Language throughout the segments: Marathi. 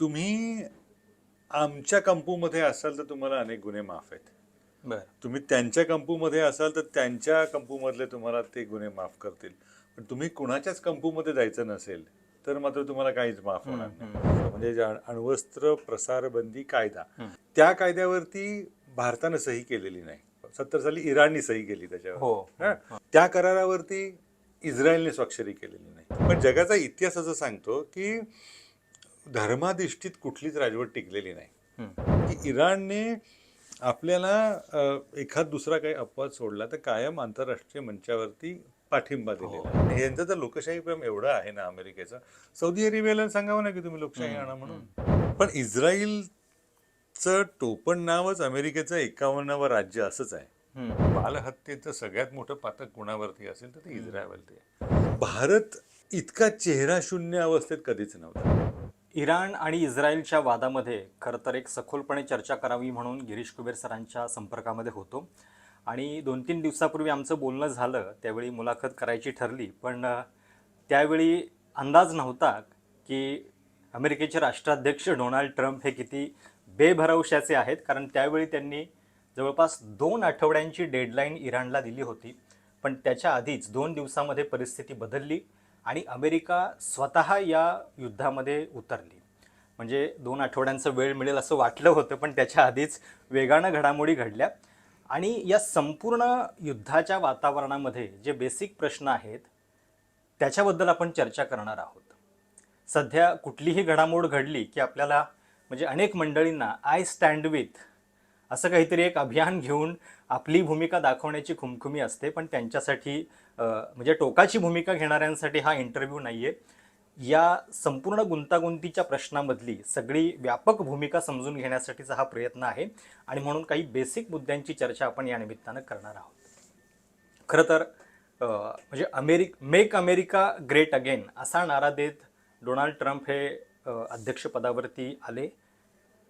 तुम्ही आमच्या कंपूमध्ये असाल तर तुम्हाला अनेक गुन्हे माफ आहेत. तुम्ही त्यांच्या कंपूमध्ये असाल तर त्यांच्या कंपूमधले तुम्हाला ते गुन्हे माफ करतील. पण तुम्ही कुणाच्याच कंपूमध्ये जायचं नसेल तर मात्र तुम्हाला काहीच माफ होणार नाही. म्हणजे अण्वस्त्र प्रसार बंदी कायदा. त्या कायद्यावरती भारतानं सही केलेली नाही. सत्तर साली इराणनी सही केली त्याच्यावर. हो? हा? त्या करारावरती इस्रायलने स्वाक्षरी केलेली नाही. पण जगाचा इतिहास असं सांगतो की धर्माधिष्ठित कुठलीच राजवट टिकलेली नाही. की इराणने आपल्याला एखाद दुसरा काही अपवाद सोडला तर कायम आंतरराष्ट्रीय मंचावरती पाठिंबा दिलेला आहे. आणि यांचं तर लोकशाही प्रेम एवढं आहे ना अमेरिकेचं. सौदी अरेबियाला सांगावं ना की तुम्ही लोकशाही आणा म्हणून. पण इस्रायलचं टोपण नावच अमेरिकेचं एकावन्नावं राज्य असंच आहे. बालहत्येचं सगळ्यात मोठं पातक कोणावरती असेल तर ते इस्रायलवरती आहे. भारत इतका चेहरा शून्य अवस्थेत कधीच नव्हता. इराण आणि इस्रायलच्या वादामध्ये खरं तर एक सखोलपणे चर्चा करावी म्हणून गिरीश कुबेर सरांच्या संपर्कामध्ये होतो. आणि दोन तीन दिवसापूर्वी आमचं बोलणं झालं त्यावेळी मुलाखत करायची ठरली पण त्यावेळी अंदाज नव्हता की अमेरिकेचे राष्ट्राध्यक्ष डोनाल्ड ट्रम्प हे किती बेभरवशाचे आहेत कारण त्यावेळी त्यांनी जवळपास दोन आठवड्यांची डेडलाईन इराणला दिली होती. पण त्याच्या आधीच दोन दिवसामध्ये परिस्थिती बदलली. आणि अमेरिका स्वतः या युद्धामध्ये उतरली. म्हणजे दोन आठवड्यांचा वेळ मिळेल असं वाटलं होतं पण त्याच्या आधीच वेगानं घडामोडी घडल्या. आणि या संपूर्ण युद्धाच्या वातावरणामध्ये जे बेसिक प्रश्न आहेत त्याच्याबद्दल आपण चर्चा करणार आहोत. सध्या कुठलीही घडामोड घडली की आपल्याला म्हणजे अनेक मंडळींना आय स्टँड विथ असं काहीतरी एक अभियान घेऊन आपली भूमिका दाखवण्याची खुमखुमी असते पण त्यांच्यासाठी म्हणजे टोकाची भूमिका घेणाऱ्यांसाठी हा इंटरव्ह्यू नाही आहे या संपूर्ण गुंतागुंतीच्या प्रश्नामधली सगळी व्यापक भूमिका समजून घेण्यासाठीचा हा प्रयत्न आहे आणि म्हणून काही बेसिक मुद्द्यांची चर्चा आपण या निमित्तानं करणार आहोत. खरं तर म्हणजे America make America great again असा नारा देत डोनाल्ड ट्रम्प हे अध्यक्षपदावरती आले.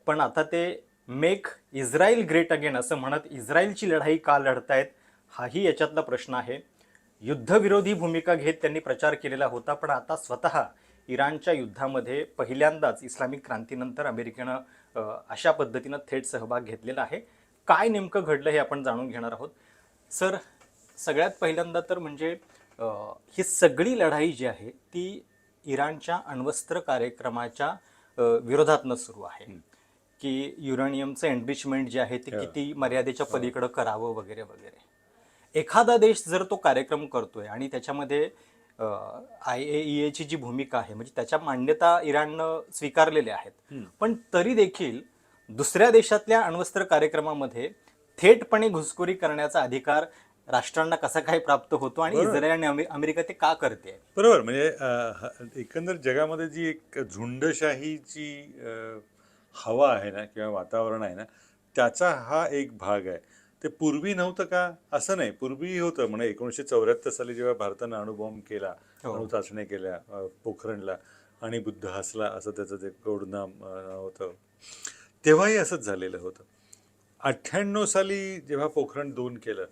पण आता ते मेक इस्रायल ग्रेट अगेन असं म्हणत इस्रायलची लढाई का लढतायत हाही याच्यातला प्रश्न आहे. युद्धविरोधी भूमिका घेत त्यांनी प्रचार केलेला होता पण आता स्वतः इराणच्या युद्धामध्ये पहिल्यांदाच इस्लामिक क्रांतीनंतर अमेरिकेनं अशा पद्धतीनं थेट सहभाग घेतलेला आहे. काय नेमकं घडलं हे आपण जाणून घेणार आहोत. सर सगळ्यात पहिल्यांदा तर म्हणजे ही सगळी लढाई जी आहे ती इराणच्या अण्वस्त्र कार्यक्रमाच्या विरोधातनं सुरू आहे. की युरेनियमचं एनरिचमेंट जे आहे ते. किती मर्यादेच्या पलीकडं करावं वगैरे वगैरे एखादा देश जर तो कार्यक्रम करतोय आणि त्याच्यामध्ये आय ए ई एची जी भूमिका आहे म्हणजे त्याच्या मान्यता इराणनं स्वीकारलेल्या आहेत पण तरी देखील दुसऱ्या देशातल्या अण्वस्त्र कार्यक्रमामध्ये थेटपणे घुसखोरी करण्याचा अधिकार राष्ट्रांना कसा काय प्राप्त होतो आणि. इस्रायल आणि अमे- अमेरिका ते का करते बरोबर म्हणजे एकंदर जगामध्ये जी एक झुंडशाहीची हवा आहे ना किंवा वातावरण आहे ना त्याचा हा एक भाग आहे. ते पूर्वी नव्हतं का? असं नाही. पूर्वी होतं. म्हणजे एकोणीसशे चौऱ्याहत्तर साली जेव्हा भारतानं अणुबॉम्ब केला हो. अणुचाचण्या केल्या अ, पोखरणला आणि बुद्ध हसला असं त्याचं ते कोडनाम होतं तेव्हाही असंच झालेलं होतं. अठ्ठ्याण्णव साली जेव्हा पोखरण दोन केलं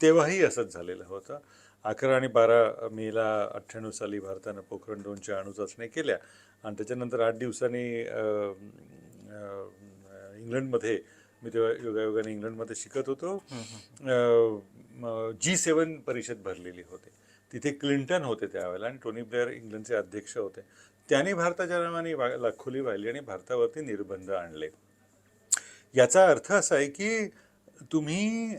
तेव्हाही असंच झालेलं होतं. अकरा आणि बारा मेला अठ्ठ्याण्णव साली भारतानं पोखरण दोनच्या अणुचाचण्या केल्या आणि त्याच्यानंतर आठ दिवसांनी इंग्लंडमध्ये मी तेव्हा योगायोगाने इंग्लंडमध्ये शिकत होतो. जी सेवन परिषद भरलेली होती. तिथे क्लिंटन होते त्यावेळेला आणि टोनी ब्लेअर इंग्लंडचे अध्यक्ष होते. त्यांनी भारताच्या नावाने लाखोली वाहिली आणि भारतावरती निर्बंध आणले. याचा अर्थ असा आहे की तुम्ही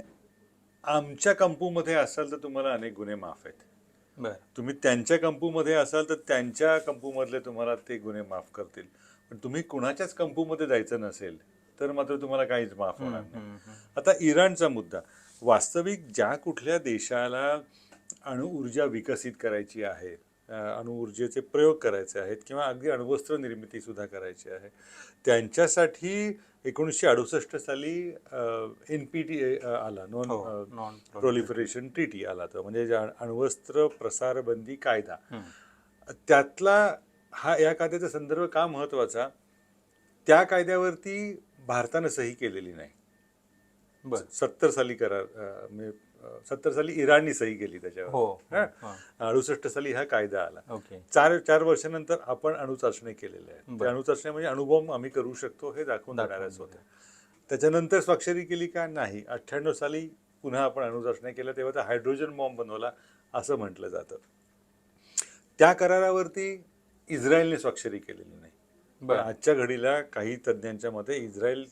आमच्या कंपूमध्ये असाल तर तुम्हाला अनेक गुन्हे माफ आहेत. तुम्ही त्यांच्या कंपूमध्ये असाल तर त्यांच्या कंपूमधले तुम्हाला ते गुन्हे माफ करतील. पण तुम्ही कुणाच्याच कंपूमध्ये जायचं नसेल तर मात्र तुम्हाला काहीच माफ होणार नाही. आता इराणचा मुद्दा. वास्तविक ज्या कुठल्या देशाला अणुऊर्जा विकसित करायची आहे अणुऊर्जेचे प्रयोग करायचे आहेत किंवा अगदी अण्वस्त्र निर्मिती सुद्धा करायची आहे त्यांच्यासाठी एकोणीसशे अडुसष्ट साली एन पी टी आला नॉन non प्रोलिफरेशन ट्रिटी आला तर म्हणजे अण्वस्त्र प्रसार बंदी कायदा. त्यातला हा या कायद्याचा संदर्भ का महत्त्वाचा? त्या कायद्यावरती भारतानं सही केलेली नाही. बरं. सत्तर साली करार सत्तर साली इराणनी सही केली त्याच्यावर. हो हा? अडुसष्ट साली हा कायदा आला. चार चार वर्षानंतर आपण अणुचाचणी केलेल्या आहे बरं. त्या अणुचाचणी म्हणजे अणुबॉम्ब आम्ही करू शकतो हे दाखवून देणाऱ्याच होत्या त्याच्यानंतर स्वाक्षरी केली का? नाही. अठ्ठ्याण्णव साली पुन्हा आपण अणुचाचण्या केल्या तेव्हा त्या हायड्रोजन बॉम्ब बनवला असं म्हटलं जातं. त्या करारावरती इस्रायलने स्वाक्षरी केलेली नाही. बरं. आजच्या घडीला काही तज्ज्ञांच्या मते इस्रायल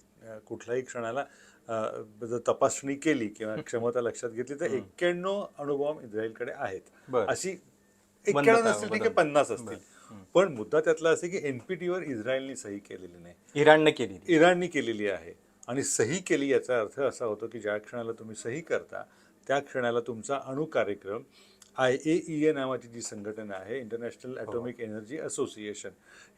कुठल्याही क्षणाला जर तपासणी केली किंवा क्षमता लक्षात घेतली तर एक्क्याण्णव अणुबॉम्ब इस्रायलकडे आहेत. अशी एक्क्याण्णव नसतील ठीक आहे. पन्नास असतील. पण मुद्दा त्यातला असे की एनपीटीवर इस्रायलनी सही केलेली नाही. इराणने केली इराणनी केलेली आहे. आणि सही केली याचा अर्थ असा होतो की ज्या क्षणाला तुम्ही सही करता त्या क्षणाला तुमचा अणु कार्यक्रम आय ए ई ए नावाची जी संघटना आहे इंटरनॅशनल ॲटॉमिक एनर्जी असोसिएशन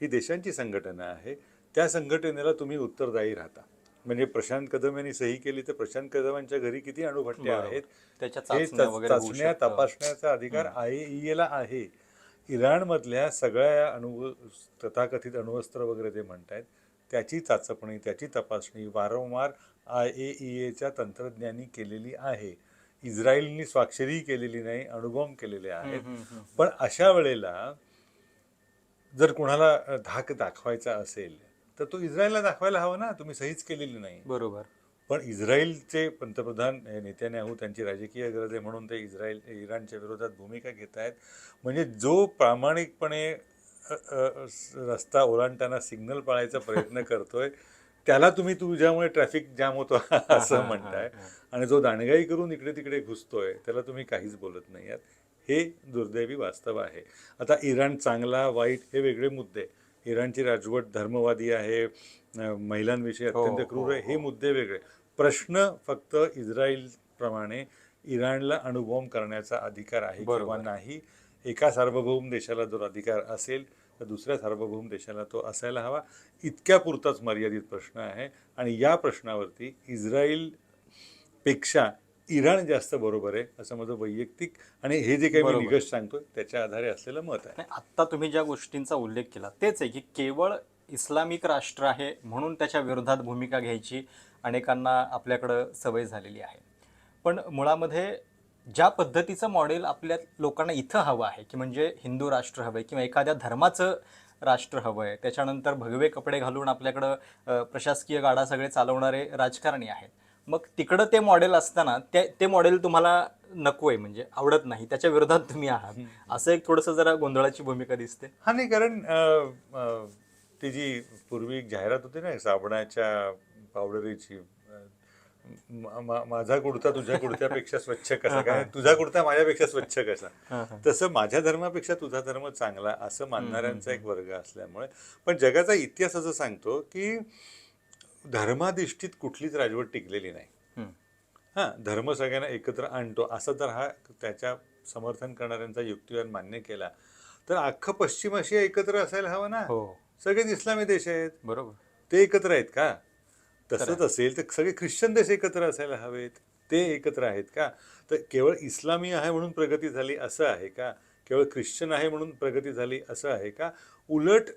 ही देशांची संघटना आहे. त्या संघटनेला तुम्ही उत्तरदायी राहता. म्हणजे प्रशांत कदम यांनी सही केली तर प्रशांत कदमांच्या घरी किती अणुभट्टे. आहेत? त्याच्या हे चाचण्या. तपासण्याचा अधिकार आय ए ला आहे. इराणमधल्या सगळ्या अणु तथाकथित अणुअस्त्र वगैरे ते म्हणतायत त्याची चाचपणी त्याची तपासणी वारंवार आय ए ई एच्या तंत्रज्ञांनी केलेली आहे. इस्रायलनी स्वाक्षरी केलेली नाही अणुबॉम्ब केलेले आहेत. पण अशा वेळेला जर कुणाला धाक दाखवायचा असेल तर तो इस्रायलला दाखवायला हवा ना. तुम्ही सहीच केलेली नाही. बरोबर. पण इस्रायलचे पंतप्रधान हे नेत्याने त्यांची राजकीय गरज आहे म्हणून ते इस्रायल इराणच्या विरोधात भूमिका घेत आहेत म्हणजे जो प्रामाणिकपणे रस्ता ओलांडताना सिग्नल पाळायचा प्रयत्न करतोय त्याला तुम्ही तुझ्यामुळे ट्रॅफिक जाम होतो असं म्हणताय. आणि जो दांडगाई करून इकडे तिकडे घुसतोय त्याला तुम्ही काहीच बोलत नाही आहात. हे दुर्दैवी वास्तव आहे. आता इराण चांगला वाईट हे वेगळे मुद्दे. इराणची राजवट धर्मवादी आहे महिलांविषयी हो, अत्यंत क्रूर आहे हो, हे. हो. मुद्दे वेगळे. प्रश्न फक्त इस्रायल प्रमाणे इराणला अणुबॉम्ब करण्याचा अधिकार आहे किंवा. नाही एका सार्वभौम देशाला जर अधिकार असेल तर दुसऱ्या सार्वभौम देशाला तो असायला हवा. इतक्या पुरताच मर्यादित प्रश्न आहे. आणि या प्रश्नावरती इस्रायलपेक्षा इराण जास्त बरोबर आहे असं माझं वैयक्तिक आणि हे जे काही मी. निकष सांगतोय त्याच्या आधारे असलेलं मत आहे. आत्ता तुम्ही ज्या गोष्टींचा उल्लेख केला तेच आहे की केवळ इस्लामिक राष्ट्र आहे म्हणून त्याच्या विरोधात भूमिका घ्यायची अनेकांना आपल्याकडं सवय झालेली आहे. पण मुळामध्ये ज्या पद्धतीचं मॉडेल आपल्या लोकांना इथं हवं आहे की म्हणजे हिंदू राष्ट्र हवं आहे किंवा एखाद्या धर्माचं राष्ट्र हवं आहे त्याच्यानंतर भगवे कपडे घालून आपल्याकडं प्रशासकीय गाडा सगळे चालवणारे राजकारणी आहेत. मग तिकडं ते मॉडेल असताना ते ते मॉडेल तुम्हाला नको आहे म्हणजे आवडत नाही त्याच्या विरोधात तुम्ही आहात. असं एक थोडंसं जरा गोंधळाची भूमिका दिसते. हा नाही कारण ती जी पूर्वी एक जाहिरात होती ना साबणाच्या पावडरीची माझा कुडता तुझ्या कुडत्यापेक्षा स्वच्छ कसा? काय तुझा कुडता माझ्यापेक्षा स्वच्छ कसा? तसं माझ्या धर्मापेक्षा तुझा धर्म चांगला असं मानणाऱ्यांचा एक वर्ग असल्यामुळे. पण जगाचा इतिहास असं सांगतो की धर्माधिष्ठित कुठलीच राजवट टिकलेली नाही. हां धर्म सगळ्यांना एकत्र आणतो. असं जर हा त्याच्या समर्थन करणाऱ्यांचा युक्तिवाद मान्य केला तर अख्खं पश्चिम आशिया एकत्र असायला हवं ना? हो. सगळेच इस्लामी देश आहेत. बरोबर. ते एकत्र आहेत का? तसंच. असेल तर सगळे ख्रिश्चन देश एकत्र असायला हवेत ते एकत्र आहेत का? तर केवळ इस्लामी आहे म्हणून प्रगती झाली असं आहे का? केवळ ख्रिश्चन आहे म्हणून प्रगती झाली असं आहे का? उलट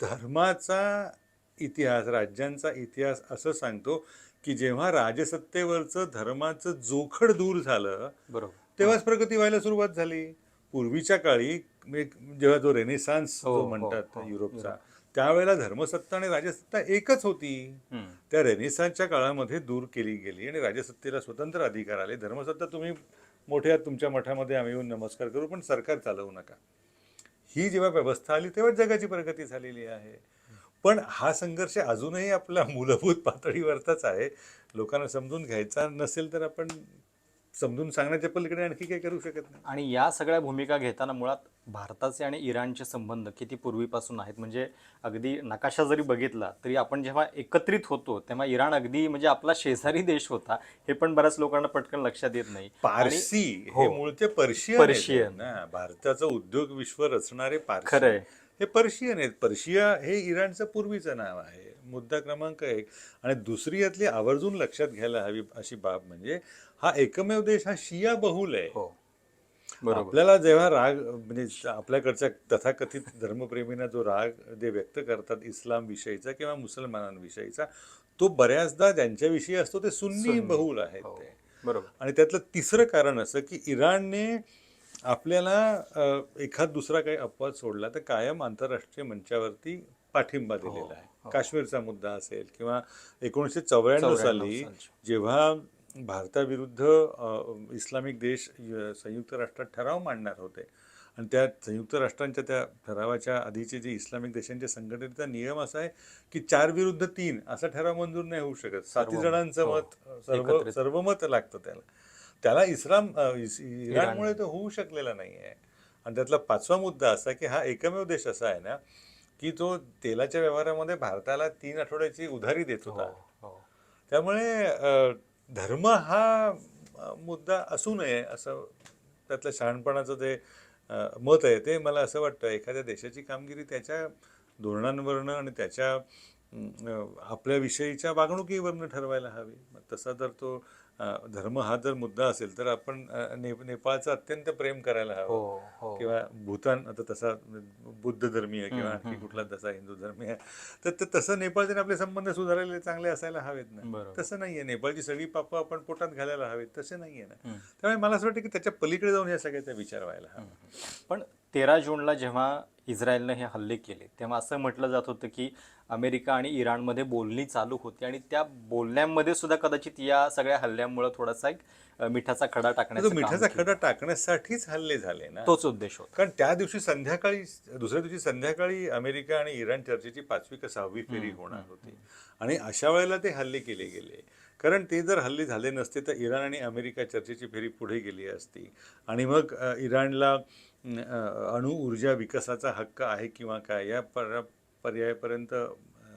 धर्माचा इतिहास राज्यांचा इतिहास असं सांगतो की जेव्हा राजसत्तेवरचं धर्माचं जोखड दूर झालं बरोबर. तेव्हाच प्रगती व्हायला सुरुवात झाली. पूर्वीच्या काळी जेव्हा जो रेनेसान्स हो, हो, म्हणतात हो, युरोपचा त्यावेळेला धर्मसत्ता आणि राजसत्ता एकच होती. त्या रेनेसान्सच्या काळामध्ये दूर केली गेली आणि राजसत्तेला स्वतंत्र अधिकार आले. धर्मसत्ता तुम्ही मोठ्या तुमच्या मठामध्ये आम्ही येऊन नमस्कार करू पण सरकार चालवू नका. ही जेव्हा व्यवस्था आली तेव्हा जगाची प्रगती झालेली आहे. पण हा संघर्ष अजूनही आपल्या मूलभूत पातळीवरचाच आहे. लोकांना समजून घ्यायचा नसेल तर आपण समजून सांगण्याच्या पलीकडे आणखी काही करू शकत नाही. आणि या सगळ्या भूमिका घेताना मुळात भारताचे आणि इराणचे संबंध किती पूर्वीपासून आहेत? म्हणजे अगदी नकाशा जरी बघितला तरी आपण जेव्हा एकत्रित होतो तेव्हा इराण अगदी म्हणजे आपला शेजारी देश होता हे पण बऱ्याच लोकांना पटकन लक्षात येत नाही. पारसी हे हो. मूळचे पर्शियन पर्शियन. भारताचं उद्योग विश्व रचणारे खरंय. हे पर्शियन आहेत. पर्शिया हे इराणचं पूर्वीचं नाव आहे. मुद्दा क्रमांक एक. आणि दुसरी यातली आवर्जून लक्षात घ्यायला हवी अशी बाब म्हणजे हा एकमेव देश हा शिया बहुल आहे. हो. बरोबर. आपल्याला जेव्हा राग म्हणजे आपल्याकडच्या तथाकथित धर्मप्रेमींना जो राग जे व्यक्त करतात इस्लाम विषयीचा किंवा मुसलमानांविषयीचा तो बऱ्याचदा ज्यांच्याविषयी असतो ते सुन्नी सुन्नी, बहुल आहेत हो. ते. बरोबर. आणि त्यातलं तिसरं कारण असं की इराणने आपल्याला एखाद दुसरा काही अपवाद सोडला तर कायम आंतरराष्ट्रीय मंचावरती पाठिंबा दिलेला आहे काश्मीरचा मुद्दा असेल किंवा एकोणीसशे चौऱ्याण्णव 94 साली. जेव्हा भारताविरुद्ध इस्लामिक देश संयुक्त राष्ट्रात ठराव मांडणार होते आणि त्या संयुक्त राष्ट्रांच्या त्या ठरावाच्या आधीचे जे इस्लामिक देशांच्या संघटनेचा नियम असा आहे की चार विरुद्ध तीन असा ठराव मंजूर नाही होऊ शकत साती सर्व- जणांचं हो. मत सर्व एकत्रित. सर्वमत लागतं त्याला त्याला इस्लाम इराणमुळे तो होऊ शकलेला नाही आहे आणि त्यातला पाचवा मुद्दा असा की हा एकमेव देश असा आहे ना की तो तेलाच्या व्यवहारामध्ये भारताला तीन आठवड्याची उधारी देत हो होता. हो त्यामुळे अ, धर्म हा मुद्दा असू नये असं त्यातलं शहाणपणाचं अ, मत आहे ते मला असं वाटतं. एखाद्या देशाची कामगिरी त्याच्या धोरणांवरनं आणि त्याच्या आपल्याविषयीच्या वागणुकीवरनं ठरवायला हवी. तसा जर तो धर्म हा जर मुद्दा असेल तर आपण ने नेपाळचं अत्यंत प्रेम करायला हो हवं. हो किंवा भूतान आता तसा बुद्ध धर्मीय किंवा आणखी. कुठला तसा हिंदू धर्मीय तर ते तसं नेपाळचे आपले संबंध सुधारलेले चांगले असायला हवेत ना. तसं नाहीये नेपाळची सगळी पापं आपण पोटात घालायला हवेत तसे नाहीये ना. त्यामुळे मला असं वाटतं की त्याच्या पलीकडे जाऊन या सगळ्याचा विचार व्हायला हवा. पण तेरा जूनला जेव्हा इस्रायलनं हे हल्ले केले तेव्हा असं म्हटलं जात होतं की अमेरिका आणि इराणमध्ये बोलणी चालू होती आणि त्या बोलण्यामध्ये सुद्धा कदाचित या सगळ्या हल्ल्यामुळे थोडासा एक मिठाचा खडा टाकण्याचं मिठाचा. खडा टाकण्यासाठीच हल्ले झाले ना? तोच उद्देश होता. कारण त्या दिवशी संध्याकाळी दुसऱ्या दिवशी संध्याकाळी अमेरिका आणि इराण चर्चेची पाचवी का सहावी फेरी होणार होती. आणि अशा वेळेला ते हल्ले केले गेले. कारण ते जर हल्ले झाले नसते तर इराण आणि अमेरिका चर्चेची फेरी पुढे गेली असती. आणि मग इराणला अ, अणु ऊर्जा विकासाचा हक्क आहे किंवा काय या पर पर्यायापर्यंत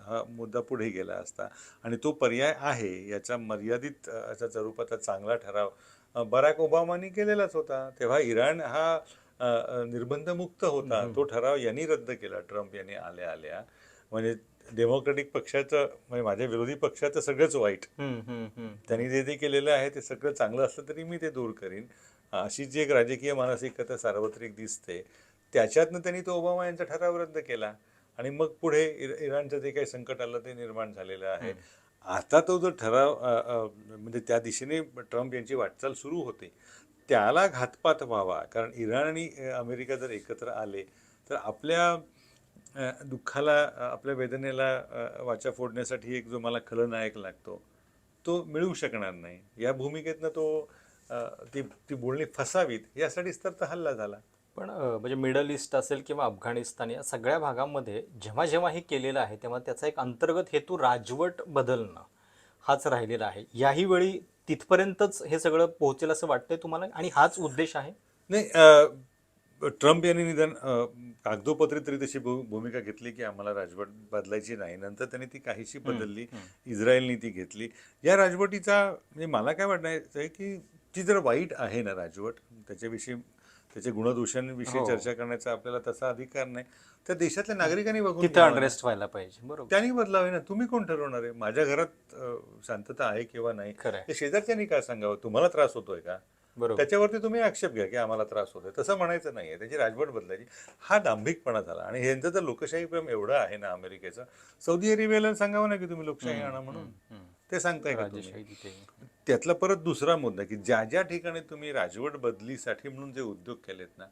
हा मुद्दा पुढे गेला असता. आणि तो पर्याय आहे याचा मर्यादित अशा स्वरूपाचा चांगला ठराव. बराक ओबामांनी केलेलाच होता. तेव्हा इराण हा निर्बंधमुक्त होता. तो ठराव यांनी रद्द केला ट्रम्प यांनी आल्या आल्या. म्हणजे डेमोक्रेटिक पक्षाचं म्हणजे माझ्या विरोधी पक्षाचं सगळंच वाईट. त्यांनी जे जे केलेलं आहे ते सगळं चांगलं असलं तरी मी ते दूर करीन. अशी जी एक राजकीय मानसिकता सार्वत्रिक दिसते त्याच्यातनं त्यांनी तो ओबामा यांचा ठराव रद्द केला. आणि मग पुढे इर- इराणचं जे काही संकट आलं ते निर्माण झालेलं आहे. आता तो जो ठराव म्हणजे त्या दिशेने ट्रम्प यांची वाटचाल सुरू होते त्याला घातपात व्हावा. कारण इराण आणि अमेरिका जर एकत्र आले तर आपल्या दुःखाला आपल्या वेदनेला वाचा फोडण्यासाठी एक जो मला खलनायक लागतो तो मिळू शकणार नाही. या भूमिकेतनं तो ती ती बोलणी फसावीत यासाठीच तर तो हल्ला झाला. पण म्हणजे मिडल ईस्ट असेल किंवा अफगाणिस्तान या सगळ्या भागामध्ये जेव्हा जेव्हा हे केलेलं आहे तेव्हा त्याचा एक अंतर्गत हेतू राजवट बदलणं हाच राहिलेला आहे. याही वेळी तिथपर्यंतच हे सगळं पोहोचेल असं वाटतंय तुम्हाला? आणि हाच उद्देश आहे? नाही ट्रम्प यांनी निदान अ, कागदोपत्री तरी तशी भू- भूमिका घेतली की आम्हाला राजवट बदलायची नाही. नंतर त्यांनी ती काहीशी बदलली इस्रायलनी ती घेतली. या राजवटीचा म्हणजे मला काय आहे की ती जर वाईट आहे ना राजवट त्याच्याविषयी त्याच्या गुणदोषांविषयी हो. चर्चा करण्याचा आपल्याला तसा अधिकार नाही. त्या देशातल्या नागरिकांनी बघून. अनरेस्ट व्हायला पाहिजे बरोबर. त्यांनी बदलावे ना. तुम्ही कोण ठरवणार आहे? माझ्या घरात शांतता आहे किंवा नाही? खरंय ते शेजारच्यांनी काय सांगावं? तुम्हाला त्रास होतोय का? बरोबर. त्याच्यावरती तुम्ही आक्षेप घ्या की आम्हाला त्रास होतोय. तसं म्हणायचं नाहीये त्याची राजवट बदलायची. हा दांभिकपणा झाला. आणि ह्यांचं तर लोकशाही प्रेम एवढं आहे ना अमेरिकेचं. सौदी अरेबियाला सांगावं ना की तुम्ही लोकशाही आणा म्हणून. ते सांगताय का त्यातला परत दुसरा मुद्दा की ज्या ज्या ठिकाणी तुम्ही राजवट बदलीसाठी म्हणून जे उद्योग केलेत ना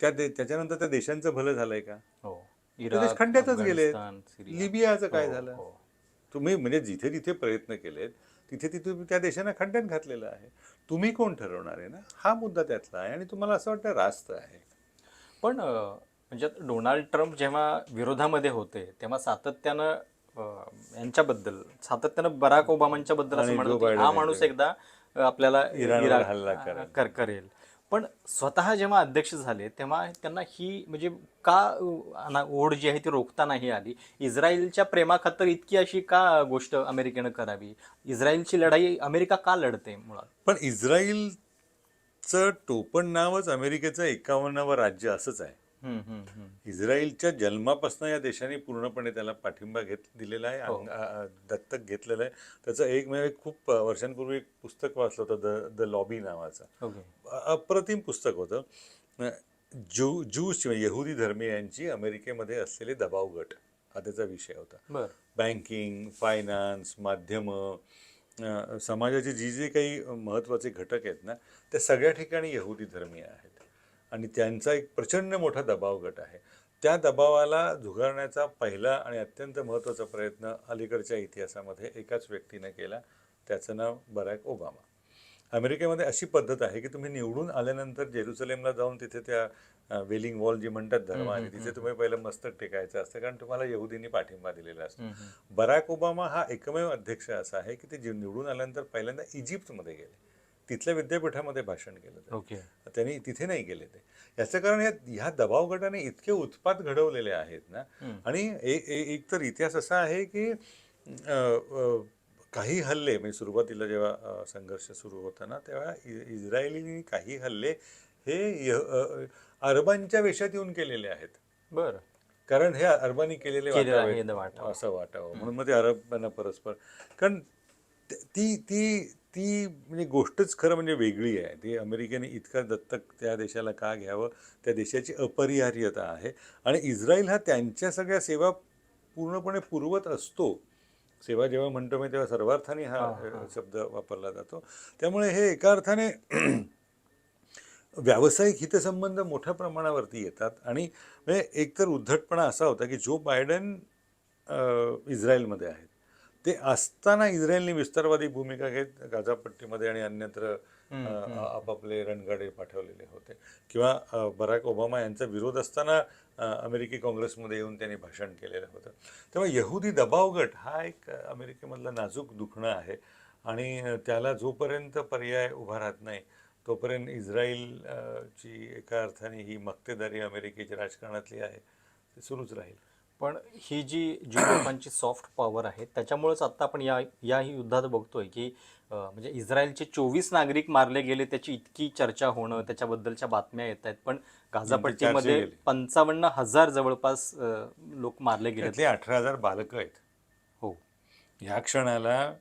त्या त्याच्यानंतर त्या देशांचं भलं झालंय का? हो. देश खंड्यातच गेले. लिबियाचं काय हो, झालं? हो. तुम्ही म्हणजे जिथे जिथे प्रयत्न केलेत तिथे तिथे त्या देशांना खंडन घातलेलं आहे. तुम्ही कोण ठरवणार आहे ना? हा मुद्दा त्यातला आहे आणि तुम्हाला असं वाटतं रास्त आहे. पण म्हणजे डोनाल्ड ट्रम्प जेव्हा विरोधामध्ये होते तेव्हा सातत्यानं यांच्याबद्दल सातत्यानं बराक ओबामांच्या बद्दल असं म्हणत होते, हा माणूस. एकदा अ, आपल्याला इराणवर इराक- हल्ला अ, करेल. कर करेल पण स्वतः जेव्हा अध्यक्ष झाले तेव्हा त्यांना ही म्हणजे का अ, अना- ओढ जी आहे ती रोखता नाही आली इस्रायलच्या प्रेमाखातर इतकी अशी का गोष्ट अमेरिकेनं करावी इस्रायलची लढाई अमेरिका का लढते मुळात पण इस्रायलचं टोपण नावच अमेरिकेचं एकावन्नावं राज्य असंच आहे. इस्रायलच्या जन्मापासून या देशाने पूर्णपणे त्याला पाठिंबा घेत दिलेला आहे अ- दत्तक घेतलेलं आहे. त्याचं एक म्हणजे खूप वर्षांपूर्वी एक पुस्तक वाचलं होतं द द लॉबी नावाचं. अप्रतिम पुस्तक होतं. ज्यू ज्यूस किंवा यहुदी धर्मियांची अमेरिकेमध्ये असलेले दबाव गट हा त्याचा विषय होता. बँकिंग फायनान्स माध्यमं समाजाचे जी जे काही महत्त्वाचे घटक आहेत ना त्या सगळ्या ठिकाणी यहुदी धर्मीय आहेत. आणि त्यांचा एक प्रचंड मोठा दबाव गट आहे. त्या दबावाला झुगारण्याचा पहिला आणि अत्यंत महत्त्वाचा प्रयत्न अलीकडच्या इतिहासामध्ये एकाच व्यक्तीने केला. त्याचं नाव बराक ओबामा. अमेरिकेमध्ये अशी पद्धत आहे की तुम्ही निवडून आल्यानंतर जेरुसलेमला जाऊन तिथे त्या वेलिंग वॉल जी म्हणतात धर्माने तिथे तुम्ही पहिलं मस्तक टेकायचं असतं कारण तुम्हाला यहुदींनी पाठिंबा दिलेला असतो. बराक ओबामा हा एकमेव अध्यक्ष असा आहे की ते निवडून आल्यानंतर पहिल्यांदा इजिप्तमध्ये गेले. तिथल्या विद्यापीठामध्ये भाषण केलं. ओके. त्यांनी तिथे नाही गेले ते. याचं कारण या ह्या दबाव गटाने इतके उत्पात घडवलेले आहेत ना. आणि एक तर इतिहास असा आहे की काही हल्ले म्हणजे सुरुवातीला जेव्हा संघर्ष सुरू होता ना तेव्हा इस्रायलींनी काही हल्ले हे अरबांच्या वेशात येऊन केलेले आहेत. बरं. कारण हे अरबांनी केलेले वाटावं. असं वाटावं. म्हणून मग ते अरबांना परस्पर. कारण त- ती ती म्हणजे गोष्टच खरं म्हणजे वेगळी आहे. ती अमेरिकेने इतका दत्तक त्या देशाला का घ्यावं? त्या देशाची अपरिहार्यता आहे. आणि इस्रायल हा त्यांच्या सगळ्या सेवा पूर्णपणे पुरवत असतो. सेवा जेव्हा म्हणतो मी तेव्हा सर्वार्थाने हा शब्द वापरला जातो. त्यामुळे हे एका अर्थाने व्यावसायिक हितसंबंध मोठ्या प्रमाणावरती येतात. आणि म्हणजे एकतर उद्धटपणा असा होता की जो बायडन इस्रायलमध्ये आहेत. ते असताना इस्रायलने विस्तारवादी भूमिका घेत गाझापट्टीमध्ये आणि अन्यत्र आपापले रणगाडे पाठवलेले होते. किंवा बराक ओबामा यांचा विरोध असताना अमेरिकी काँग्रेसमध्ये येऊन त्यांनी भाषण केलेलं होतं. तेव्हा यहुदी दबाव गट हा एक अमेरिकेमधला नाजूक दुखणं आहे. आणि त्याला जोपर्यंत पर्याय उभा राहत नाही तोपर्यंत इस्रायल अ, ची एका अर्थाने ही मक्तेदारी अमेरिकेच्या राजकारणातली आहे ती सुरूच राहील. पण ही जी जी लोकांची सॉफ्ट पॉवर आहे त्याच्यामुळेच आता आपण या या युद्धात बघतोय की म्हणजे इस्रायलचे चोवीस नागरिक मारले गेले त्याची इतकी चर्चा होणं त्याच्याबद्दलच्या बातम्या येत आहेत पण गाझापट्टीमध्ये. पंचावन्न हजार जवळपास लोक मारले गेले अठरा हजार बालकं आहेत. हो. ह्या क्षणाला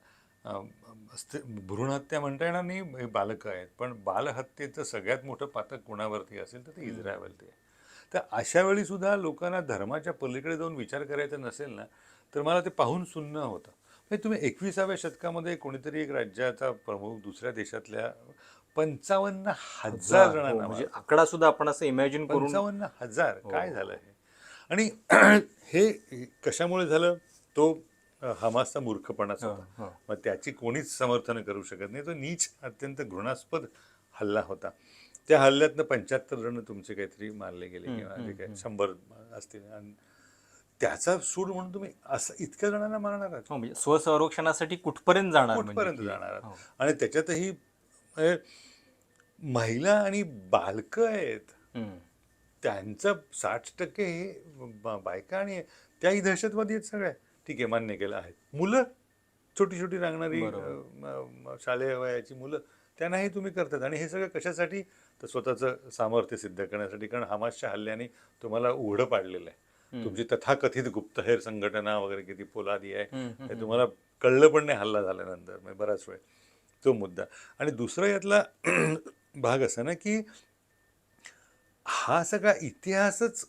भ्रूणहत्या म्हणता येणार नाही हे बालकं आहेत पण बालहत्येचं सगळ्यात मोठं पातक कोणावरती असेल तर ते इस्रायलवरती आहे. तर अशा वेळी सुद्धा लोकांना धर्माच्या पलीकडे जाऊन विचार करायचा नसेल ना तर मला ते पाहून सुन्न होतं म्हणजे तुम्ही एकविसाव्या शतकामध्ये कोणीतरी एक राज्याचा प्रमुख दुसऱ्या देशातल्या पंचावन्न हजार हो, जणांना म्हणजे. आकडा सुद्धा आपण असं इमॅजिन करून पंचावन्न हजार हो. काय झालं हे आणि हे कशामुळे झालं तो हमासचा मूर्खपणाच होता. मग त्याची कोणीच समर्थन करू शकत नाही तो नीच अत्यंत घृणास्पद हल्ला होता त्या हल्ल्यातनं पंच्याहत्तर जण तुमचे काहीतरी मारले गेले किंवा जे काही शंभर असतील. आणि त्याचा सूड म्हणून तुम्ही असं इतक्या जणांना मारणार आहात हो, म्हणजे स्वसंरक्षणासाठी कुठपर्यंत जाणार म्हणजे कुठपर्यंत जाणार? हो. आणि त्याच्यातही म्हणजे, महिला आणि बालकं आहेत. हम्म. त्यांचं साठ टक्के हे ब- बायका आणि त्याही दहशतवादी आहेत सगळ्या. ठीक आहे मान्य केलं आहे. मुलं छोटी छोटी रांगणारी बरोबर. अ, म- म- शालेय वयाची मुलं त्यांनाही तुम्ही करतात. आणि हे सगळं कशासाठी? तर स्वतःचं सामर्थ्य सिद्ध करण्यासाठी. कारण हमासच्या हल्ल्याने तुम्हाला उघडं पाडलेलं आहे. तुमची तथाकथित गुप्तहेर संघटना वगैरे किती पोलादी आहे हे तुम्हाला कळलं पण नाही हल्ला झाल्यानंतर. म्हणजे बराच वेळ. तो मुद्दा. आणि दुसरा यातला भाग असा ना की हा सगळा इतिहासच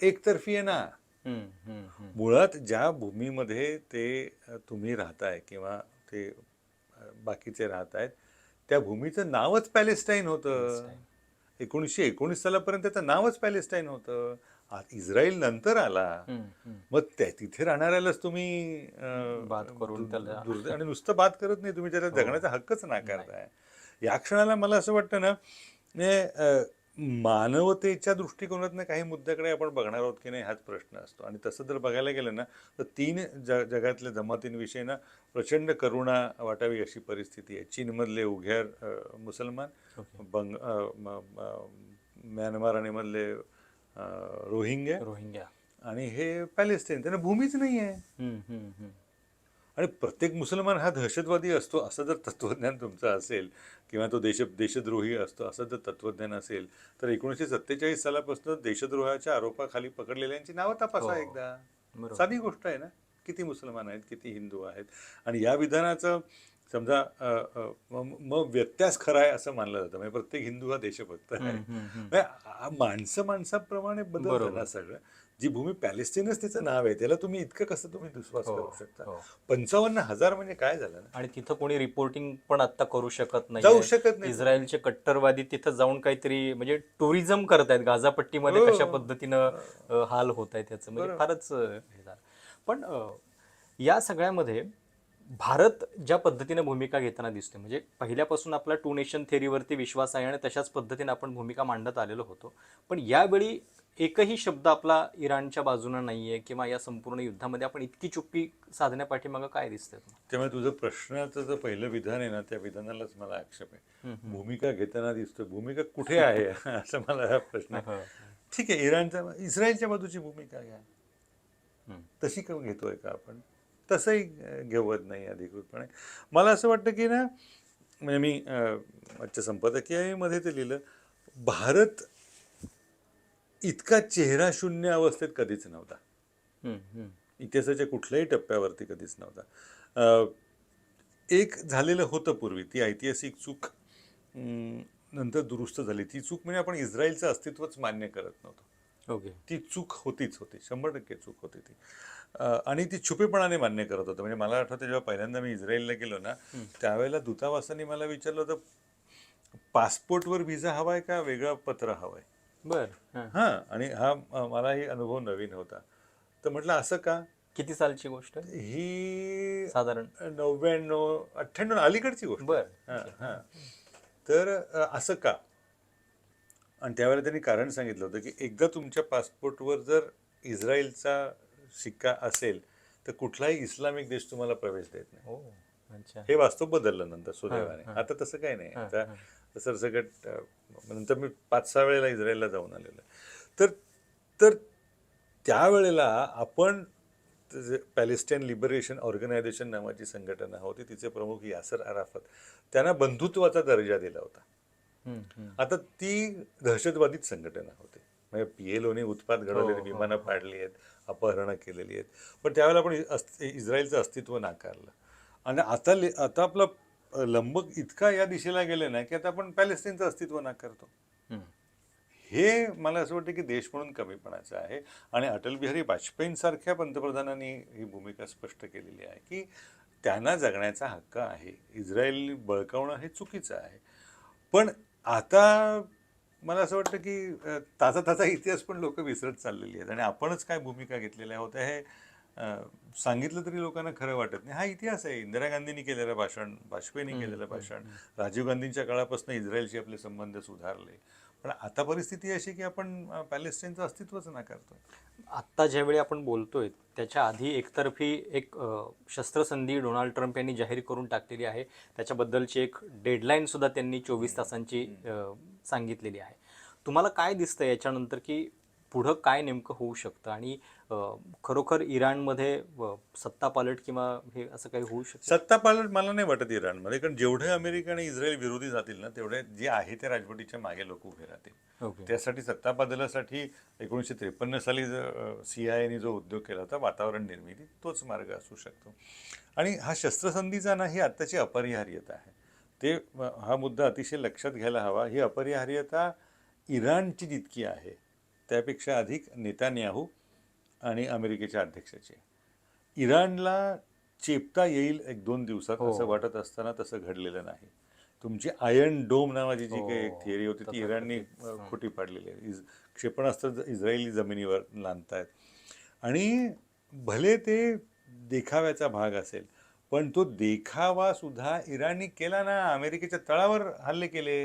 एकतर्फी आहे ना. मुळात ज्या भूमीमध्ये ते तुम्ही राहताय किंवा ते बाकीचे राहत आहेत त्या भूमीचं नावच पॅलेस्टाईन होतं. एकोणीसशे एकोणीस सालापर्यंत त्याचं नावच पॅलेस्टाईन होतं. इस्रायल नंतर आला. मग त्या तिथे राहणाऱ्यालाच तुम्ही बाद करून त्याला- आणि नुसतं बाद करत नाही तुम्ही त्याचा जगण्याचा हक्कच नाकारताय. या क्षणाला मला असं वाटतं ना म्हणजे, मानवतेच्या दृष्टिकोनातनं काही मुद्द्याकडे आपण बघणार आहोत की नाही हाच प्रश्न असतो. आणि तसं जर बघायला गेलं ना तर तीन ज जगातल्या जमातींविषयी ना प्रचंड करुणा वाटावी अशी परिस्थिती आहे. चीनमधले उघ्यार मुसलमान बंग म्यानमार आणि मधले रोहिंग्या. रोहिंग्या. आणि हे पॅलेस्टाईन. त्यांना भूमीच नाही आहे. आणि प्रत्येक मुसलमान हा दहशतवादी असतो असं जर तत्त्वज्ञान तुमचं असेल किंवा तो देश देशद्रोही असतो असं जर तत्त्वज्ञान असेल तर एकोणीसशे सत्तेचाळीस सालापासून देशद्रोहाच्या आरोपाखाली पकडलेल्यांची नावं तपासा हो. एकदा. साधी गोष्ट आहे ना किती मुसलमान आहेत किती हिंदू आहेत आणि या विधानाचं समजा मग व्यत्यास खरा आहे असं मानलं जातं म्हणजे प्रत्येक हिंदू हा देशभक्त आहे. म्हणजे माणसं माणसाप्रमाणे बदलतं. ना सगळं जी भूमी पॅलेस्टिनच तिचं नाव आहे त्याला तुम्ही इतकं कसं तुम्ही विश्वास हो, करू शकता हो. पंचावन्न हजार म्हणजे काय झालं ना आणि तिथं कोणी रिपोर्टिंग पण आता करू शकत नाही जाऊ शकत नाही. इस्रायलचे कट्टरवादी तिथं जाऊन काहीतरी म्हणजे टुरिझम करतायत गाझापट्टीमध्ये हो. कशा पद्धतीनं हाल होत आहे त्याचं म्हणजे. फारच हे पण या सगळ्यामध्ये भारत ज्या पद्धतीने भूमिका घेताना दिसते म्हणजे पहिल्यापासून आपला टू नेशन थेअरीवरती विश्वास आहे आणि तशाच पद्धतीने आपण भूमिका मांडत आलेलो होतो पण यावेळी एकही शब्द आपला इराणच्या बाजूनं नाहीये किंवा या संपूर्ण युद्धामध्ये आपण इतकी चुप्पी साधण्यापाठीमागं काय दिसतंय त्यामुळे तुझं प्रश्नाचं जर पहिलं विधान आहे ना त्या विधानालाच मला आक्षेप आहे. भूमिका घेताना दिसतोय. भूमिका कुठे आहे? असं मला हा प्रश्न आहे. ठीक आहे इराणच्या इस्रायलच्या बाजूची भूमिका घ्या. तशी का घेतोय का आपण? तसंही घेवत नाही अधिकृतपणे. मला असं वाटतं की ना म्हणजे मी आजच्या संपादकीयमध्ये ते लिहिलं भारत इतका चेहरा शून्य अवस्थेत कधीच नव्हता. इतिहासाच्या कुठल्याही टप्प्यावरती कधीच नव्हता. एक झालेलं होतं पूर्वी ती ऐतिहासिक चूक नंतर दुरुस्त झाली. ती चूक म्हणजे आपण इस्रायलचं अस्तित्वच मान्य करत नव्हतो. ओके. ती चूक होतीच होती शंभर टक्के चूक होती ती. आणि ती छुपेपणाने मान्य करत होतं. म्हणजे मला आठवतं जेव्हा पहिल्यांदा मी इस्रायलला गेलो ना त्यावेळेला दूतावासाने मला विचारलं होतं पासपोर्टवर व्हिसा हवाय का? वेगळं पत्र हवंय? बर. हं. हां आणि हा अं, मलाही अनुभव नवीन होता. तर म्हटलं असं का? किती सालची गोष्ट? ही साधारण. नव्याण्णव अठ्ठ्याण्णव अलीकडची गोष्ट. बर. हां हां. तर असं का? आणि त्यावेळेला त्यांनी कारण सांगितलं होतं की एकदा तुमच्या पासपोर्टवर जर इस्रायलचा शिक्का असेल तर कुठलाही इस्लामिक देश तुम्हाला प्रवेश देत नाही. हो अच्छा. हे वास्तव बदललं नंतर सुदैवाने. हां. आता तसं काही नाही. हां, सरसकट नंतर मी पाच सहा वेळेला इस्रायलला जाऊन आलेलो. आहे. तर तर त्यावेळेला आपण जे पॅलेस्टाईन लिबरेशन ऑर्गनायझेशन नावाची संघटना होती तिचे प्रमुख यासर अराफत त्यांना बंधुत्वाचा दर्जा दिला होता. आता ती दहशतवादीच संघटना होती. म्हणजे पी एल ओने उत्पात घडवलेले हो, हो, विमानं पाडली आहेत अपहरणं केलेली आहेत. पण त्यावेळेला आपण अस- इस्रायलचं अस्तित्व नाकारलं. आणि आता ले- आता आपलं लंबक इतका या दिशेला गेले ना की आता आपण पॅलेस्टाईनचं अस्तित्व नाकारतो. हे मला असं वाटतं की देश म्हणून कमीपणाचं आहे. आणि अटल बिहारी वाजपेयींसारख्या पंतप्रधानांनी ही भूमिका स्पष्ट केलेली आहे की त्यांना जगण्याचा हक्क आहे. इस्रायल बळकावणं हे चुकीचं आहे. पण आता मला असं वाटतं की ताजा ताजा इतिहास पण लोक विसरत चाललेली आहेत. आणि आपणच काय भूमिका घेतलेल्या होत्या हे सांगितलं तरी लोकांना खरं वाटत नाही. हा इतिहास आहे. इंदिरा गांधींनी केलेलं भाषण वाजपेयींनी केलेलं भाषण राजीव गांधींच्या काळापासून इस्रायलशी आपले संबंध सुधारले. पण आता परिस्थिती अशी की आपण पॅलेस्टाईनचं अस्तित्वच नाकारतोय. आत्ता ज्यावेळी आपण बोलतोय त्याच्या आधी एकतर्फी एक शस्त्रसंधी डोनाल्ड ट्रम्प यांनी जाहीर करून टाकलेली आहे. त्याच्याबद्दलची एक डेडलाईन सुद्धा त्यांनी चोवीस तासांची सांगितलेली आहे. तुम्हाला काय दिसतं याच्यानंतर की पुढं काय नेमकं होऊ शकतं? आणि खरोखर इराणमध्ये अ, सत्ता पालट किंवा हे असं काही होऊ शकतं? सत्ता पालट मला नाही वाटत इराणमध्ये कारण जेवढे अमेरिका आणि इस्रायल विरोधी जातील ना तेवढे जे आहे त्या राजवटीच्या मागे लोक उभे राहतील. त्यासाठी सत्ता बदलासाठी एकोणीसशे त्रेपन्न साली सी आय एने जो उद्योग केला होता वातावरण निर्मिती तोच मार्ग असू शकतो. आणि हा शस्त्रसंधीचा ना ही आत्ताची अपरिहार्यता आहे. ते हा मुद्दा अतिशय लक्षात घ्यायला हवा. ही अपरिहार्यता इराणची जितकी आहे त्यापेक्षा अधिक नेतान्याहू आणि अमेरिकेच्या अध्यक्षाची. इराणला चेपता येईल एक दोन दिवसात हो. असं वाटत असताना तसं घडलेलं नाही. तुमची आयर्न डोम नावाची जी हो, काही एक थिअरी होती ती. इराणनी खोटी पाडलेली आहे. इज क्षेपणास्त्र इस्रायली जमिनीवर लांबतायत आणि भले ते देखाव्याचा भाग असेल पण तो देखावा सुद्धा इराणनी केला ना. अमेरिकेच्या तळावर हल्ले केले.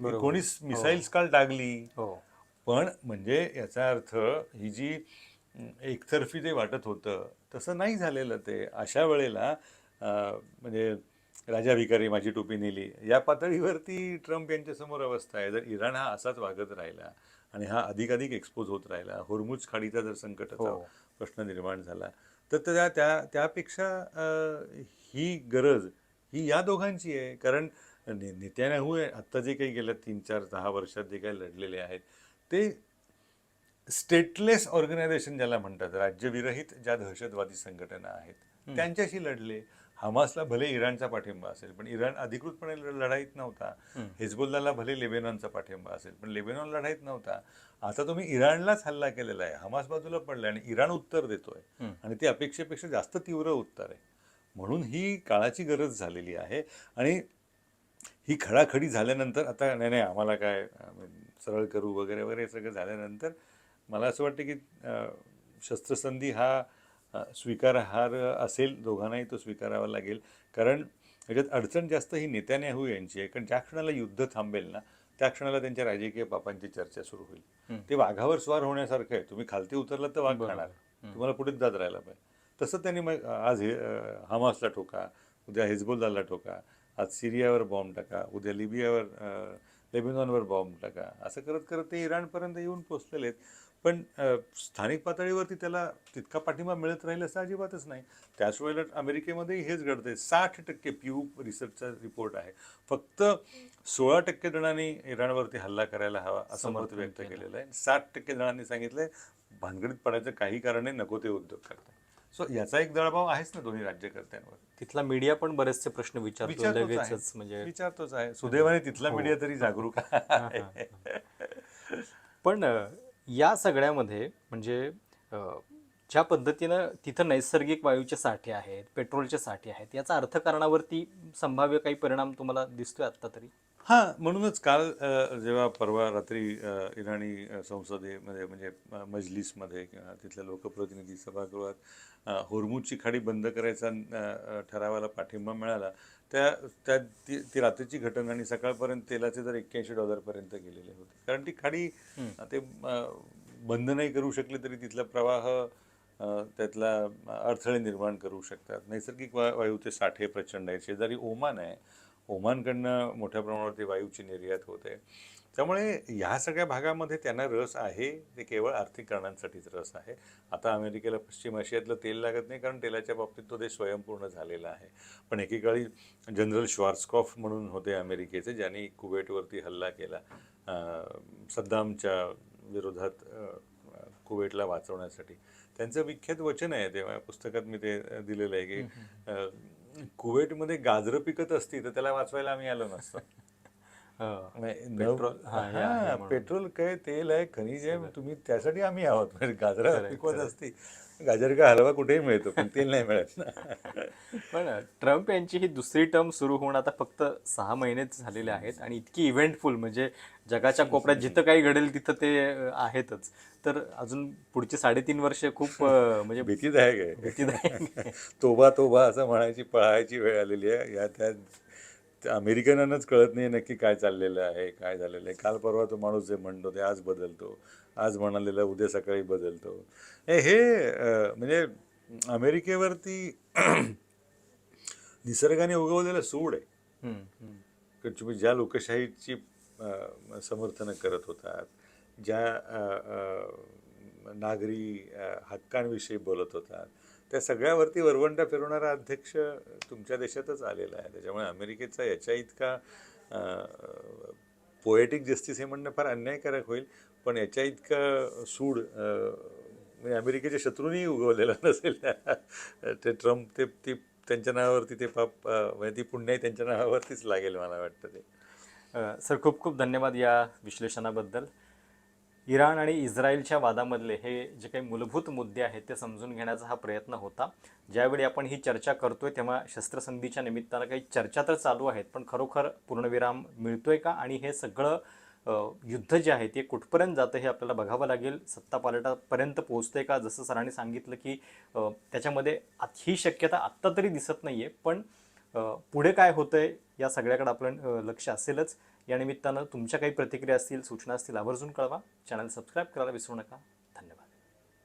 बरोबर. एकोणीस मिसाईल्स काल डागली. हो. पण म्हणजे याचा अर्थ ही जी एकतर्फी ते वाटत होतं तसं नाही झालेलं ते. अशा वेळेला म्हणजे राजा भिकारी माझी टोपी नेली. या पातळीवरती ट्रम्प यांच्यासमोर अवस्था आहे. जर इराण हा असाच वागत राहिला आणि हा अधिकाधिक एक्सपोज होत राहिला होर्मुज खाडीचा जर संकटाचा हो. प्रश्न निर्माण झाला तर त्या त्या त्यापेक्षा ही गरज ही या दोघांची आहे. कारण ने- नेत्यानाहू आहे, आत्ता जे काही गेल्या तीन चार दहा वर्षात जे काही लढलेले आहेत ते स्टेटलेस ऑर्गनायझेशन ज्याला म्हणतात राज्यविरहित ज्या दहशतवादी संघटना आहेत त्यांच्याशी लढले. हमासला भले इराणचा पाठिंबा असेल पण इराण अधिकृतपणे लढाईत नव्हता. हिजबुल्लाला भले लेबेनॉनचा पाठिंबा असेल पण लेबेनॉन लढाईत नव्हता. आता तुम्ही इराणलाच हल्ला केलेला आहे. हमास बाजूला पडलाय आणि इराण उत्तर देतोय. आणि ते अपेक्षेपेक्षा जास्त तीव्र उत्तर आहे. म्हणून ही काळाची गरज झालेली आहे. आणि ही खडाखडी झाल्यानंतर आता नाही नाही आम्हाला काय सरळ करू वगैरे वगैरे सगळं झाल्यानंतर मला असं वाटतं की शस्त्रसंधी हा अं, स्वीकारार्ह असेल दोघांनाही तो स्वीकारावा लागेल. कारण याच्यात अडचण जास्त ही नेत्यान्याहू यांची आहे. कारण ज्या क्षणाला युद्ध थांबेल ना त्या क्षणाला त्यांच्या राजकीय पापांची चर्चा सुरू होईल. ते वाघावर स्वार होण्यासारखं आहे. तुम्ही खालती उतरलात तर वाघ खाणार. तुम्हाला पुढेच जात राहायला पाहिजे. तसं त्यांनी मग आज हे हमासला ठोका उद्या हिजबुल्लाला ठोका आज सिरियावर बॉम्ब टाका उद्या लिबियावर लेबनॉनवर बॉम्ब टाका. असं करत करत ते इराणपर्यंत येऊन पोचलेले आहेत. पण स्थानिक पातळीवरती त्याला तितका पाठिंबा मिळत राहील असं अजिबातच नाही. त्याच वेळेला अमेरिकेमध्येही हेच घडते साठ टक्के प्यू रिसर्चचा रिपोर्ट आहे. फक्त सोळा टक्के जणांनी इराणवरती हल्ला करायला हवा असं मत व्यक्त केलेलं आहे. साठ टक्के जणांनी सांगितलंय भानगडीत पडायचं काही कारण नाही नको ते उद्योग करतात. सो याचा एक दळभाव आहेच ना दोन्ही राज्यकर्त्यांवर. तिथला मीडिया पण बरेचसे प्रश्न विचारतो विचारतोच लगेचच आहे म्हणजे विचारतोच आहे. सुदैवाने तिथला हो. मीडिया तरी जागरूक आहे. पण अ, या सगळ्यामध्ये म्हणजे अ, ज्या पद्धतीनं तिथं नैसर्गिक वायूचे साठे आहेत पेट्रोलचे साठे आहेत याचा अर्थकारणावरती संभाव्य काही परिणाम तुम्हाला दिसतोय आता तरी? हा म्हणूनच काल जेव्हा परवा रात्री इराणी संसदेमध्ये म्हणजे मजलिसमध्ये किंवा तिथल्या लोकप्रतिनिधी सभागृहात अ, होर्मुजची खाडी बंद करायचा ठरावाला पाठिंबा मिळाला त्या त्या ती ती रात्रीची घटना आणि सकाळपर्यंत तेलाचे दर एक्क्याऐंशी डॉलरपर्यंत गेलेले होते. कारण ती खाडी ते बंद नाही करू शकले तरी तिथला प्रवाह त्यातला अडथळे निर्माण करू शकतात. नैसर्गिक वा वायूचे साठे प्रचंड आहेत. शेजारी ओमान आहे. ओमानकडनं मोठ्या प्रमाणावरती वायूची निर्यात होते. त्यामुळे ह्या सगळ्या भागामध्ये त्यांना रस आहे. ते केवळ आर्थिक कारणांसाठीच रस आहे. आता अमेरिकेला पश्चिम आशियातलं तेल लागत नाही कारण तेलाच्या बाबतीत तो देश स्वयंपूर्ण झालेला आहे. पण एकेकाळी जनरल श्वार्सकॉफ म्हणून होते अमेरिकेचे ज्यांनी कुवेटवरती हल्ला केला. सद्दामच्या विरोधात कुवेटला वाचवण्यासाठी. त्यांचं विख्यात वचन आहे तेव्हा पुस्तकात मी ते दिलेलं आहे की कुवेटमध्ये गाजरं पिकत असती तर त्याला वाचवायला आम्ही आलो नसतो. पेट्रोल, हा. पेट्रोल काय तेल आहे खनिज आहे. तुम्ही त्यासाठी आम्ही आहोत. म्हणजे गाजरा पिकवत असती गाजर का हलवा कुठेही मिळतो पण तेल नाही मिळत ना. पण ट्रम्प यांची ही दुसरी टर्म सुरू होऊन आता फक्त सहा महिनेच झालेले आहेत आणि इतकी इव्हेंटफुल म्हणजे जगाच्या कोपऱ्यात जिथं काही घडेल तिथं ते आहेतच. तर अजून पुढची साडेतीन वर्ष खूप म्हणजे भीतीदायक आहे. भीतीदायक. तोबा तोबा असं म्हणायची पळायची वेळ आलेली आहे. या त्या अमेरिकनांनाच कळत नाही नक्की काय चाललेलं आहे काय झालेलं आहे. काल परवा तो माणूस जे म्हणतो ते आज बदलतो. आज म्हणालेला उद्या सकाळी बदलतो. हे हे म्हणजे अमेरिकेवरती निसर्गाने उगवलेलं सूड आहे. तुम्ही ज्या लोकशाहीची समर्थनं करत होतात ज्या नागरी हक्कांविषयी बोलत होतात त्या सगळ्यावरती वरवंटा फिरवणारा अध्यक्ष तुमच्या देशातच आलेला आहे. त्याच्यामुळे अमेरिकेचा याच्या इतका पोएटिक जस्टिस हे म्हणणं फार अन्यायकारक होईल पण याच्या इतका सूड म्हणजे अमेरिकेच्या शत्रूंनी उगवलेला नसेल. ते ट्रम्प ते ती त्यांच्या नावावरती ते पाप म्हणजे ती पुण्याही त्यांच्या नावावरतीच लागेल मला वाटतं ते. सर खूप खूप धन्यवाद या विश्लेषणाबद्दल. इराण आणि इस्रायलच्या वादामधले हे जे काही मूलभूत मुद्दे आहेत ते समजून घेण्याचा हा प्रयत्न होता. ज्यावेळी आपण ही चर्चा करतोय तेव्हा शस्त्रसंधीच्या निमित्तानं काही चर्चा तर चालू आहेत पण खरोखर पूर्णविराम मिळतोय का? आणि हे सगळं युद्ध जे आहे ते कुठपर्यंत जातं हे आपल्याला बघावं लागेल. सत्ता पालटापर्यंत पोहोचतंय का? जसं सरांनी सांगितलं की त्याच्यामध्ये आत- ही शक्यता आत्ता तरी दिसत नाही आहे पण पुढे काय होतंय या सगळ्याकडे आपलं लक्ष असेलच. या निमित्तानं तुमच्या काही प्रतिक्रिया असतील सूचना असतील आवर्जून कळवा. चॅनल सबस्क्राईब करायला विसरू नका.